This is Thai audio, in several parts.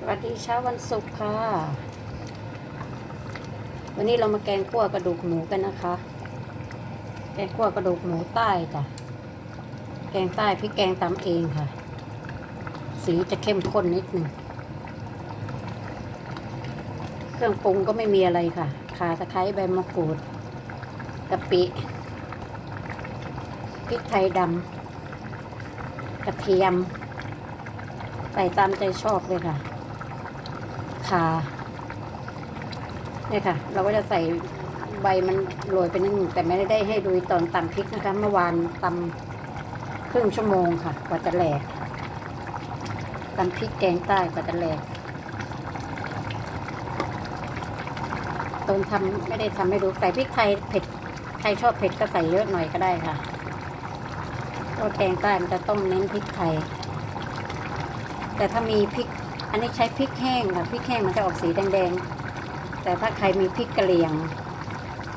สวัสดีเช้าวันศุกร์ค่ะ วันนี้เรามาแกงคั่วกระดูกหมูกันนะคะ แกงคั่วกระดูกหมูใต้จ้ะ แกงใต้พริกแกงตำเองค่ะ สีจะเข้มข้นนิดหนึ่ง เครื่องปรุงก็ไม่มีอะไรค่ะข่าตะไคร้ใบมะกรูดกะปิพริกไทยดำกระเทียมใส่ตามใจชอบเลยค่ะ ขาเนี่ยค่ะ เราก็จะใส่ใบมันโรยไปนิดนึงแต่ไม่ได้ให้ดูตอนตำพริกนะคะ เมื่อวานตำครึ่งชั่วโมงค่ะกว่าจะแหลกตำพริกแกงใต้กว่าจะแหลกตอนทำไม่ได้ทำให้ดูใส่พริกไทยเผ็ดใครชอบเผ็ดก็ใส่เยอะหน่อยก็ได้ค่ะเพราะแกงใต้มันจะต้มเน้นพริกไทย แต่ถ้ามีพริก อันนี้ใช้พริกแห้งค่ะพริกแห้งมันจะออกสีแดงๆ แต่ถ้าใครมีพริกกะเหรี่ยง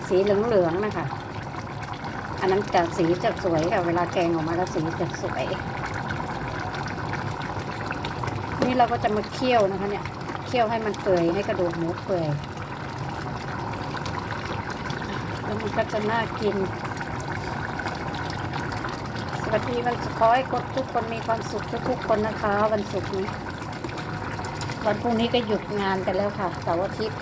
สีเหลืองๆนะคะ อันนั้นจะสีจะสวยค่ะเวลาแกงออกมาแล้วสีจะสวย นี่เราก็จะมาเคี่ยวนะคะเนี่ย เคี่ยวให้มันเปื่อยให้กระดูกหมูเปื่อยแล้วมันก็จะน่ากินสวัสดีวันศุกร์ขอให้ทุกคนมีความสุขทุกๆคนนะคะ วันศุกร์นี้ วันพรุ่งนี้ก็หยุดงานกันแล้วค่ะเสาร์อาทิตย์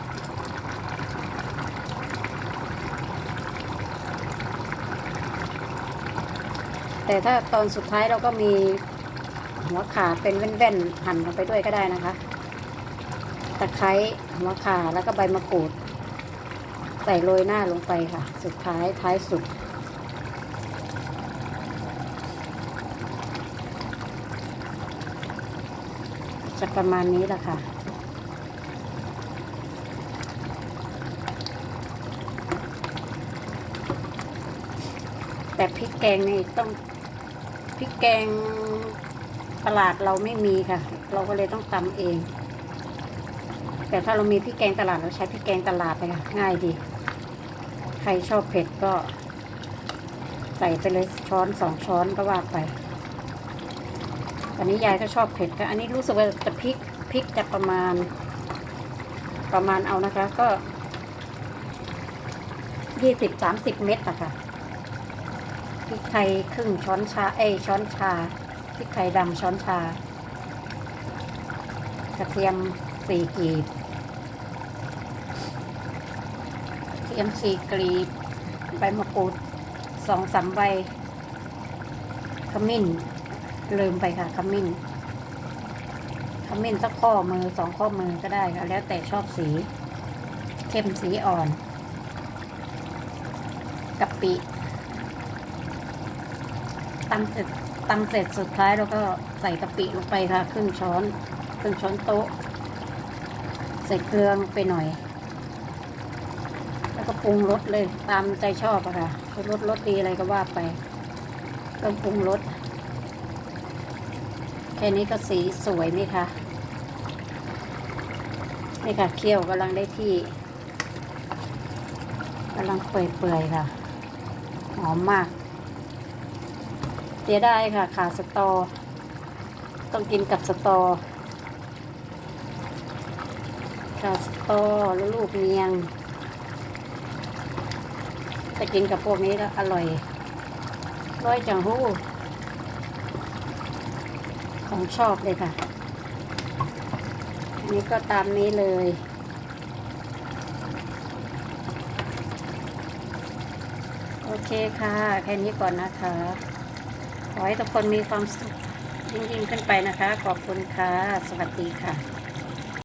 แต่ถ้าตอนสุดท้ายเราก็มีหัวขาเป็นแว่นๆหั่นลงไปด้วยก็ได้นะคะ ตะไคร้หัวขาแล้วก็ใบมะกรูด ใส่โรยหน้าลงไปค่ะ สุดท้ายท้ายสุด จะประมาณนี้แหละค่ะ แต่พริกแกงนี่ต้องพริกแกงตลาดเราไม่มีค่ะ เราก็เลยต้องตำเอง แต่ถ้าเรามีพริกแกงตลาดเราใช้พริกแกงตลาดไปค่ะ ง่ายดี ใครชอบเผ็ดก็ ใส่ไปเลยช้อนสองช้อนก็ว่าไป อันนี้ยายก็ชอบเผ็ดก็อันนี้รู้สึกว่าจะพริกพริกจะประมาณ ประมาณเอานะคะ ก็ยี่สิบสามสิบเม็ดอะค่ะพริกไทยครึ่งช้อนชา เอช้อนชาพริกไทยดำช้อนชากระเทียมสี่กลีบกระเทียมสี่กลีบใบมะกรูดสองสามใบขมิ้น ลืมไปค่ะขมิ้นขมิ้นสักข้อมือสองข้อมือก็ได้ค่ะ แล้วแต่ชอบสี เข้มสีอ่อนกะปิตำเสร็จตำเสร็จสุดท้ายเราก็ใส่กะปิลงไปค่ะ ครึ่งช้อน ครึ่งช้อนโต๊ะ ใส่เกลือลงไปหน่อย แล้วก็ปรุงรสเลยตามใจชอบอะค่ะรสรสดีอะไรก็ว่าไปต้องปรุงรส แค่นี้ก็สีสวยไหมคะนี่ค่ะเคี่ยวกำลังได้ที่กำลังเปื่อยๆค่ะ หอมมากเสียได้ค่ะขาสตอ ต้องกินกับสตอขาสตอแล้วลูกเนียงจะกินกับพวกนี้แล้วอร่อยร้อยจังหู้ ของชอบเลยค่ะอันนี้ก็ตามนี้เลย โอเคค่ะ แค่นี้ก่อนนะคะ ขอให้ทุกคนมีความสุขยิ่งๆขึ้นไปนะคะ ขอบคุณค่ะ สวัสดีค่ะ